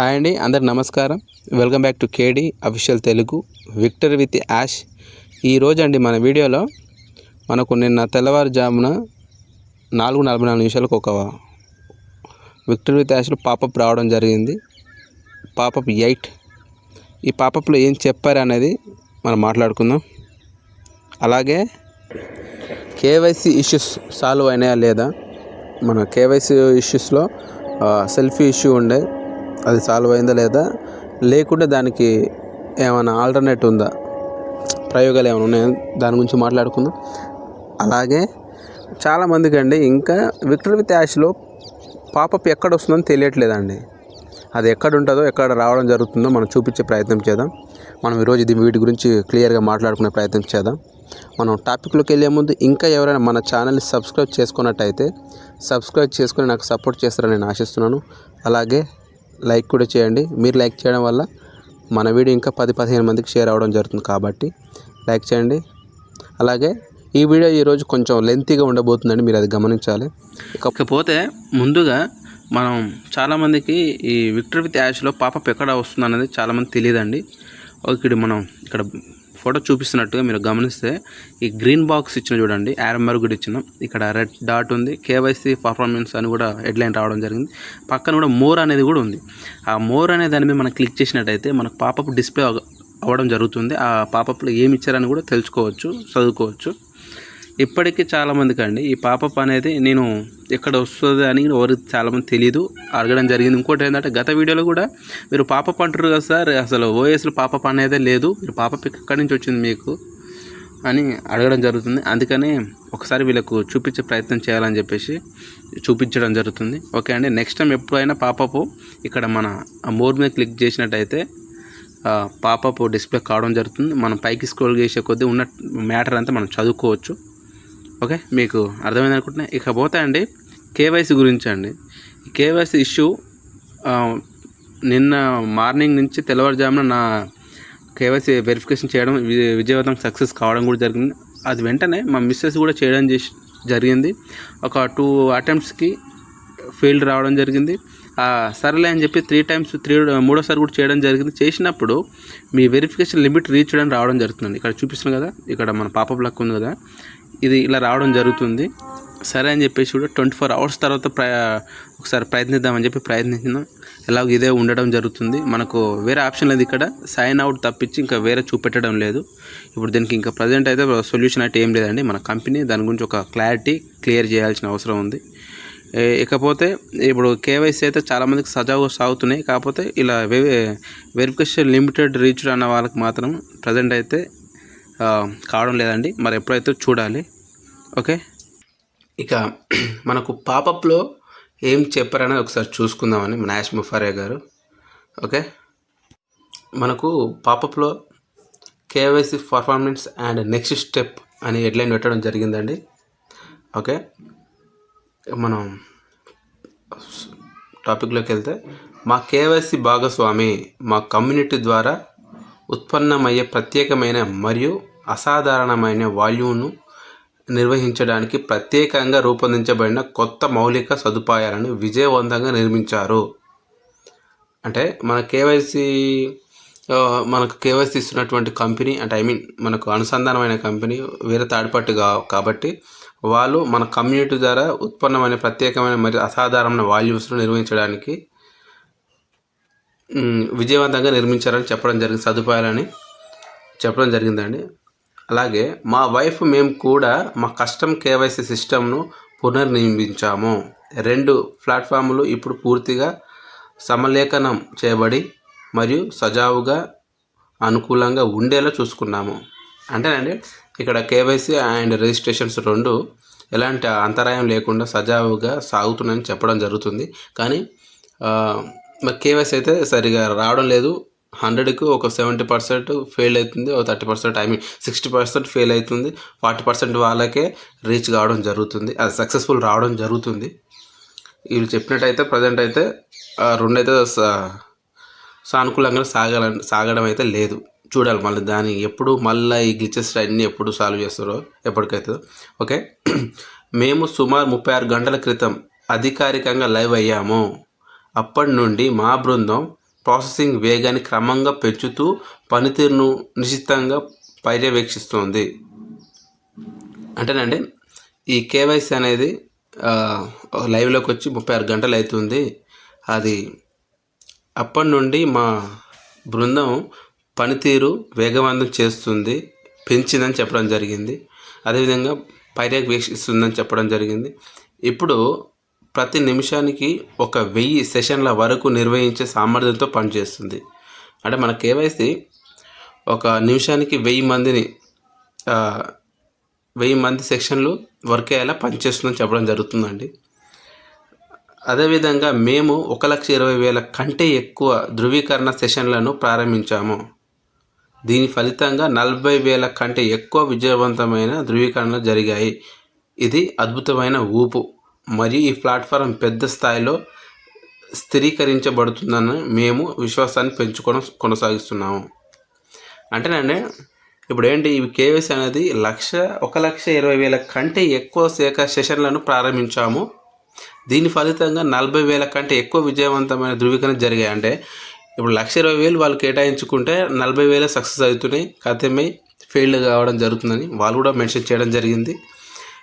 Hi అండి అందరు నమస్కారం. Welcome back to KD official Telugu Victor with Yash ఈరోజు అండి మన వీడియోలో మనకు నిన్న తెల్లవారుజామున నాలుగు నలభై నాలుగు నిమిషాలకు ఒక విక్టర్ విత్ యాష్లో పాపప్ రావడం జరిగింది. పాపప్ ఎయిట్ ఈ పాపప్లో ఏం చెప్పారు అనేది మనం మాట్లాడుకుందాం. అలాగే కేవైసీ ఇష్యూస్ సాల్వ్ అయినాయా లేదా? మన కేవైసీ ఇష్యూస్లో సెల్ఫీ ఇష్యూ ఉండే. అది సాల్వ్ అయిందా లేదా? లేకుంటే దానికి ఏమైనా ఆల్టర్నేట్ ఉందా? ప్రయోగాలు ఏమైనా ఉన్నాయా? దాని గురించి మాట్లాడుకుందాం. అలాగే చాలామందికి అండి ఇంకా విక్టర్ విత్ యాష్లో పాపప్ ఎక్కడ వస్తుందని తెలియట్లేదండి. అది ఎక్కడ ఉంటుందో ఎక్కడ రావడం జరుగుతుందో మనం చూపించే ప్రయత్నం చేద్దాం. మనం ఈరోజు ఇది వీటి గురించి క్లియర్గా మాట్లాడుకునే ప్రయత్నం చేద్దాం. మనం టాపిక్లోకి వెళ్ళే ముందు ఇంకా ఎవరైనా మన ఛానల్ని సబ్స్క్రైబ్ చేసుకున్నట్టయితే సబ్స్క్రైబ్ చేసుకుని నాకు సపోర్ట్ చేస్తారని నేను ఆశిస్తున్నాను. అలాగే లైక్ కూడా చేయండి. మీరు లైక్ చేయడం వల్ల మన వీడియో ఇంకా పది పదిహేను మందికి షేర్ అవ్వడం జరుగుతుంది కాబట్టి లైక్ చేయండి. అలాగే ఈ వీడియో ఈరోజు కొంచెం లెంతీగా ఉండబోతుందండి. మీరు అది గమనించాలి. ఇకపోతే ముందుగా మనం చాలామందికి ఈ విక్టర్ విత్ యాష్లో పాపప్ ఎక్కడ వస్తుంది అనేది చాలామంది తెలియదండి. ఇక్కడ మనం ఇక్కడ ఫోటో చూపిస్తున్నట్టుగా మీరు గమనిస్తే ఈ గ్రీన్ బాక్స్ ఇచ్చిన చూడండి యారమర్ కూడా ఇచ్చిన. ఇక్కడ రెడ్ డాట్ ఉంది. కేవైసీ పర్ఫార్మెన్స్ అని కూడా హెడ్లైన్ రావడం జరిగింది. పక్కన కూడా మోర్ అనేది కూడా ఉంది. ఆ మోర్ అనే దాని మీద మనం క్లిక్ చేసినట్టయితే మనకు పాపప్ డిస్ప్లే అవ్వడం జరుగుతుంది. ఆ పాపప్లో ఏమి ఇచ్చారని కూడా తెలుసుకోవచ్చు చదువుకోవచ్చు. ఇప్పటికీ చాలామందికి అండి ఈ పాపప్ అనేది నేను ఎక్కడ వస్తుంది అని ఎవరికి చాలామంది తెలియదు అడగడం జరిగింది. ఇంకోటి ఏంటంటే గత వీడియోలో కూడా మీరు పాపప్ అంటారు కదా సార్ అసలు ఓఎస్లో పాపప్ అనేదే లేదు. మీరు పాపప్ ఎక్కడి నుంచి వచ్చింది మీకు అని అడగడం జరుగుతుంది. అందుకని ఒకసారి వీళ్ళకు చూపించే ప్రయత్నం చేయాలని చెప్పేసి చూపించడం జరుగుతుంది. ఓకే అండి నెక్స్ట్ టైం ఎప్పుడైనా పాపప్ ఇక్కడ మన మోర్ మీద క్లిక్ చేసినట్టయితే పాపప్ డిస్ప్లే కావడం జరుగుతుంది. మనం పైకి స్క్రోల్ చేసే కొద్దీ ఉన్న మ్యాటర్ అంతా మనం చదువుకోవచ్చు. ఓకే మీకు అర్థమైంది అనుకుంటున్నా. ఇకపోతే అండి. కేవైసీ గురించి అండి. కేవైసీ ఇష్యూ నిన్న మార్నింగ్ నుంచి తెల్లవారుజామున నా కేవైసీ వెరిఫికేషన్ చేయడం విజయవంతం సక్సెస్ కావడం కూడా జరిగింది. అది వెంటనే మా మిస్సెస్ కూడా చేయడం చేసి జరిగింది. ఒక టూ అటెంప్ట్స్కి ఫెయిల్డ్ రావడం జరిగింది. సరేలే అని చెప్పి త్రీ టైమ్స్ త్రీ మూడోసారి కూడా చేయడం జరిగింది. చేసినప్పుడు మీ వెరిఫికేషన్ లిమిట్ రీచ్ చేయడం రావడం జరుగుతుంది ఇక్కడ చూపిస్తున్నాను కదా ఇక్కడ మన పాపప్ లక్ ఉంది కదా. ఇది ఇలా రావడం జరుగుతుంది. సరే అని చెప్పేసి కూడా ట్వంటీ ఫోర్ అవర్స్ తర్వాత ప్ర ఒకసారి ప్రయత్నిద్దామని చెప్పి ప్రయత్నించినాం. ఎలాగో ఇదే ఉండడం జరుగుతుంది. మనకు వేరే ఆప్షన్ లేదు ఇక్కడ. సైన్ అవుట్ తప్పించి ఇంకా వేరే చూపెట్టడం లేదు. ఇప్పుడు దీనికి ఇంకా ప్రజెంట్ అయితే సొల్యూషన్ అయితే ఏం లేదండి. మన కంపెనీ దాని గురించి ఒక క్లారిటీ క్లియర్ చేయాల్సిన అవసరం ఉంది. ఇకపోతే ఇప్పుడు కేవైసీ అయితే చాలామందికి సజావుగా సాగుతున్నాయి. కాకపోతే ఇలా వెరిఫికేషన్ లిమిటెడ్ రీచ్డ్ అన్న వాళ్ళకి మాత్రం ప్రజెంట్ అయితే కావడం లేదండి. మరి ఎప్పుడైతే చూడాలి. ఓకే? ఇక మనకు పాపప్లో ఏం చెప్పారనేది ఒకసారి చూసుకుందామని మన ముఫారే గారు. ఓకే? మనకు పాపప్లో KYC performance and next step అని హెడ్లైన్ పెట్టడం జరిగిందండి. ఓకే? మనం టాపిక్లోకి వెళ్తే మా కేవైసీ భాగస్వామి మా కమ్యూనిటీ ద్వారా ఉత్పన్నమయ్యే ప్రత్యేకమైన మరియు అసాధారణమైన వాల్యూను నిర్వహించడానికి ప్రత్యేకంగా రూపొందించబడిన కొత్త మౌలిక సదుపాయాలను విజయవంతంగా నిర్మించారు. అంటే మన కేవైసీ మనకు కేవైసీ ఇస్తున్నటువంటి కంపెనీ అంటే ఐ మీన్ మనకు అనుసంధానమైన కంపెనీ వేరే తాడిపట్టు కా కాబట్టి వాళ్ళు మన కమ్యూనిటీ ద్వారా ఉత్పన్నమైన ప్రత్యేకమైన మరియు అసాధారణమైన వాల్యూస్ను నిర్వహించడానికి విజయవంతంగా నిర్మించారని చెప్పడం జరిగింది సదుపాయాలని చెప్పడం జరిగిందండి. అలాగే మా వైఫ్ మేము కూడా మా కస్టమ్ కేవైసీ సిస్టమ్ను పునర్నిర్మించాము. రెండు ప్లాట్ఫామ్లు ఇప్పుడు పూర్తిగా సమలేఖనం చేయబడి మరియు సజావుగా అనుకూలంగా ఉండేలా చూసుకున్నాము. అంటేనండి ఇక్కడ కేవైసీ అండ్ రిజిస్ట్రేషన్స్ రెండు ఎలాంటి అంతరాయం లేకుండా సజావుగా సాగుతున్నాయని చెప్పడం జరుగుతుంది. కానీ మా కేవైసీ అయితే సరిగా రావడం లేదు. హండ్రెడ్కి ఒక సెవెంటీ పర్సెంట్ ఫెయిల్ అవుతుంది ఒక thirty percent I mean sixty percent fail అవుతుంది ఫార్టీ పర్సెంట్ వాళ్ళకే రీచ్ కావడం జరుగుతుంది అది సక్సెస్ఫుల్ రావడం జరుగుతుంది. వీళ్ళు చెప్పినట్టయితే ప్రజెంట్ అయితే రెండైతే సానుకూలంగా సాగాల సాగడం అయితే లేదు. చూడాలి మళ్ళీ దాన్ని ఎప్పుడు మళ్ళీ ఈ గ్లిచెస్ అన్నీ ఎప్పుడు సాల్వ్ చేస్తారో ఎప్పటికైతుందో ఓకే? మేము సుమారు ముప్పై ఆరు గంటల క్రితం అధికారికంగా లైవ్ అయ్యాము. అప్పటి నుండి మా బృందం ప్రాసెసింగ్ వేగాన్ని క్రమంగా పెంచుతూ పనితీరును నిశ్చితంగా పర్యవేక్షిస్తుంది. అంటేనండి ఈ కేవైసీ అనేది లైవ్లోకి వచ్చి ముప్పై ఆరు గంటలు అవుతుంది. అది అప్పటి నుండి మా బృందం పనితీరు వేగవంతం చేస్తుంది పెంచిందని చెప్పడం జరిగింది. అదేవిధంగా పర్యవేక్షిస్తుందని చెప్పడం జరిగింది. ఇప్పుడు ప్రతి నిమిషానికి ఒక వెయ్యి సెషన్ల వరకు నిర్వహించే సామర్థ్యంతో పనిచేస్తుంది. అంటే మన కేవైసీ ఒక నిమిషానికి వెయ్యి మందిని వెయ్యి మంది సెక్షన్లు వర్క్ అయ్యేలా పనిచేస్తుందని చెప్పడం జరుగుతుందండి. అదేవిధంగా మేము ఒక లక్ష ఇరవై వేల కంటే ఎక్కువ ధృవీకరణ సెషన్లను ప్రారంభించాము. దీని ఫలితంగా నలభై వేల కంటే ఎక్కువ విజయవంతమైన ధృవీకరణలు జరిగాయి. ఇది అద్భుతమైన ఊపు. మరియు ఈ ప్లాట్ఫారం పెద్ద స్థాయిలో స్థిరీకరించబడుతుందని మేము విశ్వాసాన్ని పెంచుకోవడం కొనసాగిస్తున్నాము. అంటేనండి ఇప్పుడు ఏంటి ఇవి కేవైసీ అనేది లక్ష ఒక లక్ష ఇరవై వేల కంటే ఎక్కువ శాఖ సెషన్లను ప్రారంభించాము. దీని ఫలితంగా నలభై వేల కంటే ఎక్కువ విజయవంతమైన ధృవీకరణ జరిగాయి. అంటే ఇప్పుడు లక్ష ఇరవై వేలు వాళ్ళు కేటాయించుకుంటే నలభై వేల సక్సెస్ అవుతున్నాయి. కథమై ఫెయిల్ కావడం జరుగుతుందని వాళ్ళు కూడా మెన్షన్ చేయడం జరిగింది.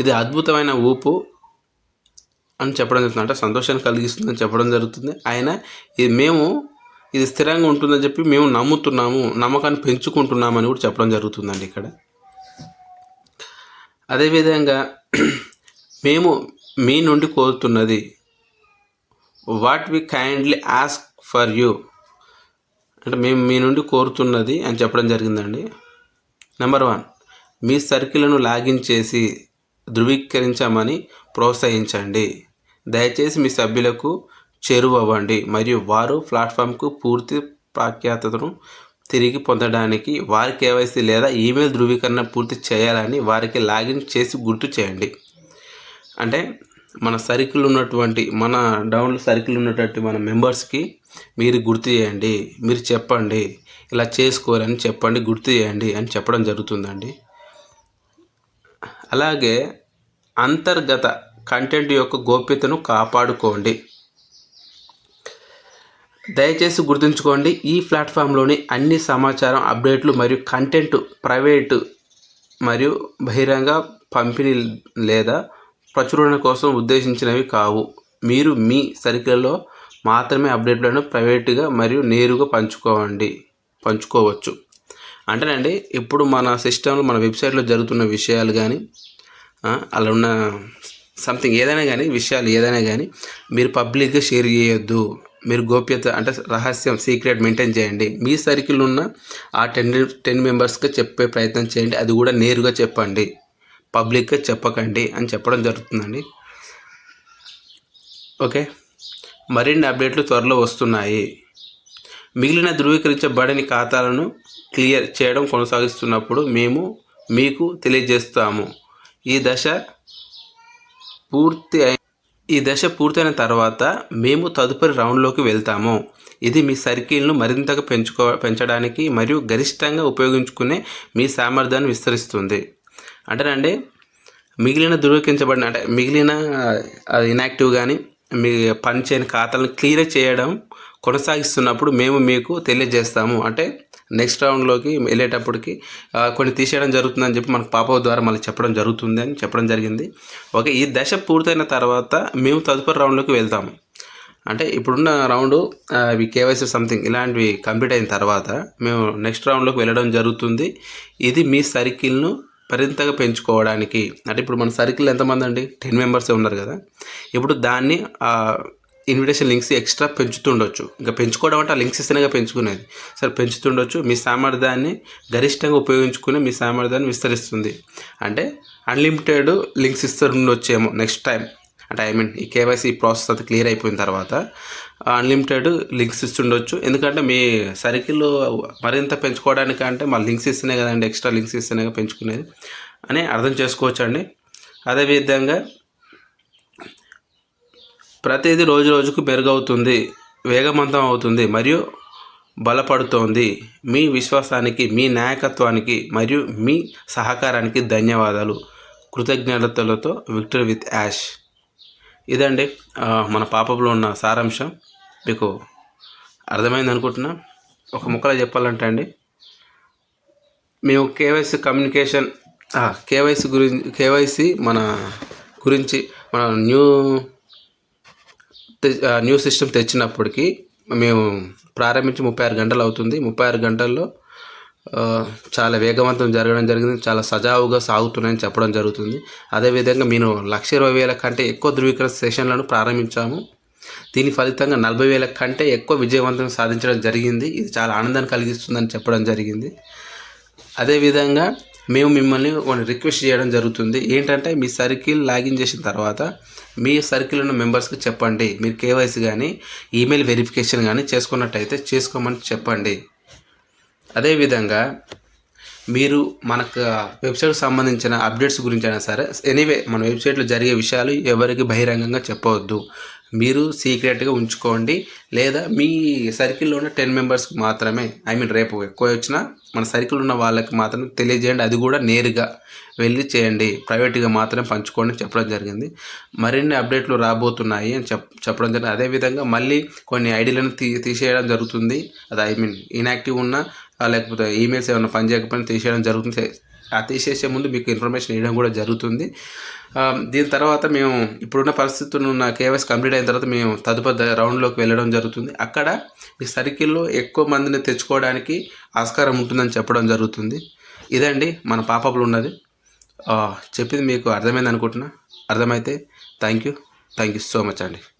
ఇది అద్భుతమైన ఊపు. అని చెప్పడం జరుగుతుంది. అంటే సంతోషాన్ని కలిగిస్తుందని చెప్పడం జరుగుతుంది. ఆయన ఇది మేము ఇది స్థిరంగా ఉంటుందని చెప్పి మేము నమ్ముతున్నాము నమ్మకాన్ని పెంచుకుంటున్నామని కూడా చెప్పడం జరుగుతుందండి ఇక్కడ. అదేవిధంగా మేము మీ నుండి కోరుతున్నది what we kindly ask for you అంటే మేము మీ నుండి కోరుతున్నది అని చెప్పడం జరిగిందండి. నెంబర్ వన్ మీ సర్కిల్ను లాగిన్ చేసి ధృవీకరించమని ప్రోత్సహించండి. దయచేసి మీ సభ్యులకు చేరువవ్వండి మరియు వారు ప్లాట్ఫామ్కు పూర్తి ప్రాఖ్యాతను తిరిగి పొందడానికి వారి కేవైసీ లేదా ఈమెయిల్ ధృవీకరణ పూర్తి చేయాలని వారికి లాగిన్ చేసి గుర్తు చేయండి. అంటే మన సర్కిల్ ఉన్నటువంటి మన డౌన్లో సర్కిల్ ఉన్నటువంటి మన మెంబర్స్కి మీరు గుర్తు చేయండి. మీరు చెప్పండి. ఇలా చేసుకోవాలని చెప్పండి గుర్తు చేయండి అని చెప్పడం జరుగుతుందండి. అలాగే అంతర్గత కంటెంట్ యొక్క గోప్యతను కాపాడుకోండి. దయచేసి గుర్తుంచుకోండి ఈ ప్లాట్ఫామ్లోని అన్ని సమాచారం అప్డేట్లు మరియు కంటెంట్ ప్రైవేటు మరియు బహిరంగ పంపిణీ లేదా ప్రచురణ కోసం ఉద్దేశించినవి కావు. మీరు మీ సర్కిల్లో మాత్రమే అప్డేట్లను ప్రైవేట్గా మరియు నేరుగా పంచుకోవండి పంచుకోవచ్చు. అంటేనండి ఇప్పుడు మన సిస్టంలో మన వెబ్సైట్లో జరుగుతున్న విషయాలు కానీ అలా ఉన్న సంథింగ్ ఏదైనా కానీ విషయాలు ఏదైనా కానీ మీరు పబ్లిక్గా షేర్ చేయొద్దు. మీరు గోప్యత అంటే రహస్యం సీక్రెట్ మెయింటైన్ చేయండి. మీ సర్కిల్ ఉన్న ఆ టెన్ టెన్ మెంబర్స్కి చెప్పే ప్రయత్నం చేయండి. అది కూడా నేరుగా చెప్పండి. పబ్లిక్గా చెప్పకండి అని చెప్పడం జరుగుతుందండి. ఓకే మరిన్ని అప్డేట్లు త్వరలో వస్తున్నాయి. మిగిలిన ధృవీకరించబడని ఖాతాలను క్లియర్ చేయడం కొనసాగిస్తున్నప్పుడు మేము మీకు తెలియజేస్తాము. ఈ దశ పూర్తి అయి ఈ దశ పూర్తయిన తర్వాత మేము తదుపరి రౌండ్లోకి వెళ్తాము. ఇది మీ సర్కిల్ను మరింతగా పెంచుకో పెంచడానికి మరియు గరిష్టంగా ఉపయోగించుకునే మీ సామర్థ్యాన్ని విస్తరిస్తుంది. అంటేనండి మిగిలిన ధృవీకరించబడిన అంటే మిగిలిన ఇనాక్టివ్ కానీ మీ పనిచేయని ఖాతాలను క్లియర్ చేయడం కొనసాగిస్తున్నప్పుడు మేము మీకు తెలియజేస్తాము. అంటే నెక్స్ట్ రౌండ్లోకి వెళ్ళేటప్పటికి కొన్ని తీసేయడం జరుగుతుందని చెప్పి మనకు పాప ద్వారా మళ్ళీ చెప్పడం జరుగుతుంది అని చెప్పడం జరిగింది. ఓకే ఈ దశ పూర్తయిన తర్వాత మేము తదుపరి రౌండ్లోకి వెళ్తాము అంటే ఇప్పుడున్న రౌండ్ ఇవి కేవైసీ సంథింగ్ ఇలాంటివి కంప్లీట్ అయిన తర్వాత మేము నెక్స్ట్ రౌండ్లోకి వెళ్ళడం జరుగుతుంది. ఇది మీ సర్కిల్ను మరింతగా పెంచుకోవడానికి. అంటే ఇప్పుడు మన సర్కిల్ ఎంతమంది అండి? టెన్ మెంబర్సే ఉన్నారు కదా. ఇప్పుడు దాన్ని ఇన్విటేషన్ లింక్స్ ఎక్స్ట్రా పెంచుతుండొచ్చు. ఇంకా పెంచుకోవడం అంటే ఆ లింక్స్ ఇస్తేనే పెంచుకునేది. సరే పెంచుతుండొచ్చు. మీ సామర్థ్యాన్ని గరిష్టంగా ఉపయోగించుకునే మీ సామర్థ్యాన్ని విస్తరిస్తుంది. అంటే అన్లిమిటెడ్ లింక్స్ ఇస్తుండొచ్చేమో నెక్స్ట్ టైం అంటే ఐ మీన్ ఈ కేవైసీ ప్రాసెస్ అంతా క్లియర్ అయిపోయిన తర్వాత అన్లిమిటెడ్ లింక్స్ ఇస్తుండొచ్చు. ఎందుకంటే మీ సర్కిల్ మరింత పెంచుకోవడానికి అంటే మా లింక్స్ ఇస్తేనే కదండి ఎక్స్ట్రా లింక్స్ ఇస్తేనే పెంచుకునేది అని అర్థం చేసుకోవచ్చు అండి అదేవిధంగా ప్రతిదీ రోజు రోజుకు మెరుగవుతుంది వేగవంతం అవుతుంది మరియు బలపడుతోంది. మీ విశ్వాసానికి మీ నాయకత్వానికి మరియు మీ సహకారానికి ధన్యవాదాలు. కృతజ్ఞతలతో విక్టర్ విత్ యాష్. ఇదండి మన పాపంలో ఉన్న సారాంశం. మీకు అర్థమైంది అనుకుంటున్నా? ఒక ముక్కలో చెప్పాలంటే అండి మేము కేవైసీ కమ్యూనికేషన్ కేవైసీ గురించి కేవైసీ మన గురించి మన న్యూ న్యూ సిస్టమ్ తెచ్చినప్పటికీ మేము ప్రారంభించి ముప్పై ఆరు గంటలు అవుతుంది. ముప్పై ఆరు గంటల్లో చాలా వేగవంతం జరగడం జరిగింది. చాలా సజావుగా సాగుతున్నాయని చెప్పడం జరుగుతుంది. అదేవిధంగా మేము లక్ష ఇరవై వేల కంటే ఎక్కువ ధృవీకరణ సెషన్లను ప్రారంభించాము. దీని ఫలితంగా నలభై వేల కంటే ఎక్కువ విజయవంతం సాధించడం జరిగింది. ఇది చాలా ఆనందాన్ని కలిగిస్తుందని చెప్పడం జరిగింది. అదేవిధంగా మేము మిమ్మల్ని కొన్ని రిక్వెస్ట్ చేయడం జరుగుతుంది. ఏంటంటే మీ సర్కిల్ లాగిన్ చేసిన తర్వాత మీ సర్కిల్ ఉన్న మెంబర్స్కి చెప్పండి. మీరు కేవైసీ కానీ ఈమెయిల్ వెరిఫికేషన్ కానీ చేసుకున్నట్టయితే చేసుకోమని చెప్పండి. అదేవిధంగా మీరు మనకు వెబ్సైట్కి సంబంధించిన అప్డేట్స్ గురించి అయినా సరే ఎనీవే మన వెబ్సైట్లో జరిగే విషయాలు ఎవరికి బహిరంగంగా చెప్పవద్దు. మీరు సీక్రెట్గా ఉంచుకోండి. లేదా మీ సర్కిల్లో ఉన్న టెన్ మెంబర్స్కి మాత్రమే ఐ మీన్ రేపు ఎక్కువ వచ్చినా మన సర్కిల్ ఉన్న వాళ్ళకి మాత్రమే తెలియజేయండి. అది కూడా నేరుగా వెళ్ళి చేయండి. ప్రైవేట్గా మాత్రమే పంచుకోండి చెప్పడం జరిగింది. మరిన్ని అప్డేట్లు రాబోతున్నాయి అని చెప్ చెప్పడం జరిగింది. అదేవిధంగా మళ్ళీ కొన్ని ఐడీలను తీ తీసేయడం జరుగుతుంది. అది ఐ మీన్ ఇన్యాక్టివ్ ఉన్న లేకపోతే ఈమెయిల్స్ ఏమైనా పనిచేయకపోయినా తీసేయడం జరుగుతుంది. ఆ తీసేసే ముందు మీకు ఇన్ఫర్మేషన్ ఇవ్వడం కూడా జరుగుతుంది. Um, దీని తర్వాత మేము ఇప్పుడున్న పరిస్థితులు ఉన్న కేవైస్ కంప్లీట్ అయిన తర్వాత మేము తదుపరి రౌండ్లోకి వెళ్ళడం జరుగుతుంది. అక్కడ ఈ సర్కిల్లో ఎక్కువ మందిని తెచ్చుకోవడానికి ఆస్కారం ఉంటుందని చెప్పడం జరుగుతుంది. ఇదండి మన పాపపులు ఉన్నది. Uh, చెప్పింది మీకు అర్థమైంది అనుకుంటున్నా. అర్థమైతే thank you thank you so much అండి.